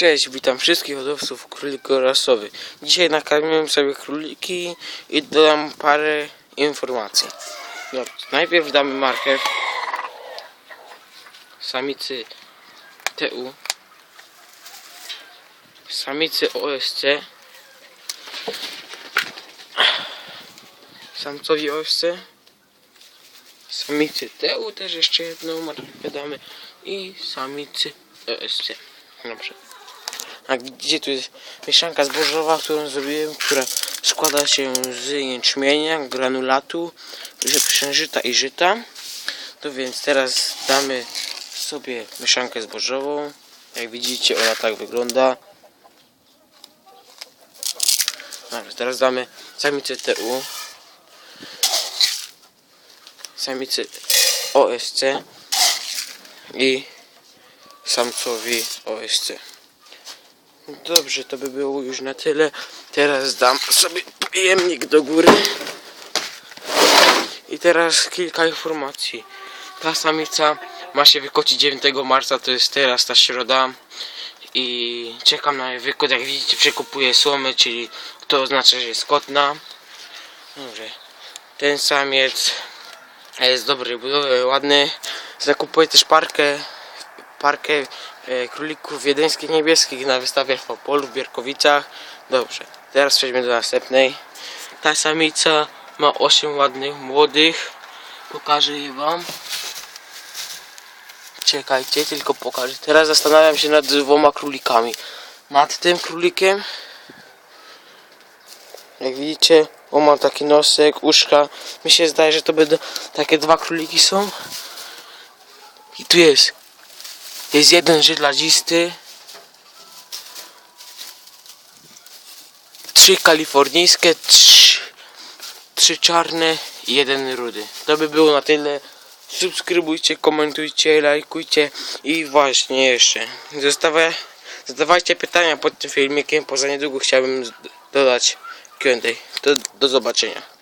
Cześć, witam wszystkich hodowców królików rasowych. Dzisiaj nakarmiłem sobie króliki i dodam parę informacji. Dobrze, najpierw damy marchew samicy TU, samicy OSC, samcowi OSC, samicy TU też jeszcze jedną marchewkę damy i samicy OSC. Dobrze. A gdzie tu jest mieszanka zbożowa, którą zrobiłem, która składa się z jęczmienia, granulatu, pszeniżyta i żyta. To więc teraz damy sobie mieszankę zbożową. Jak widzicie ona tak wygląda. Dobrze, teraz damy samicę TU. Samicę OSC i samcowi OSC. Dobrze, to by było już na tyle. Teraz dam sobie pojemnik do góry. I teraz kilka informacji. Ta samica ma się wykocić 9 marca, to jest teraz ta środa. I czekam na jej wykot. Jak widzicie, przekupuję słomy, czyli to oznacza, że jest kotna. Dobrze. Ten samiec jest dobry, budowy, ładny. Zakupuję też parkę parkę e, królików wiedeńskich niebieskich na wystawie w Opolu w Bierkowicach. Dobrze, teraz przejdźmy do następnej. Ta samica ma 8 ładnych młodych. Pokażę je wam. Czekajcie, tylko pokażę. Teraz zastanawiam się nad dwoma królikami. Nad tym królikiem, jak widzicie, on ma taki nosek, uszka. Mi się zdaje, że to będą takie dwa króliki są. I tu jest jest jeden żydlazisty, trzy kalifornijskie, trzy, trzy czarne i jeden rudy. To by było na tyle. Subskrybujcie, komentujcie, lajkujcie i właśnie jeszcze. Zostawaj, zadawajcie pytania pod tym filmikiem, poza niedługo chciałbym dodać Q&A. Do zobaczenia.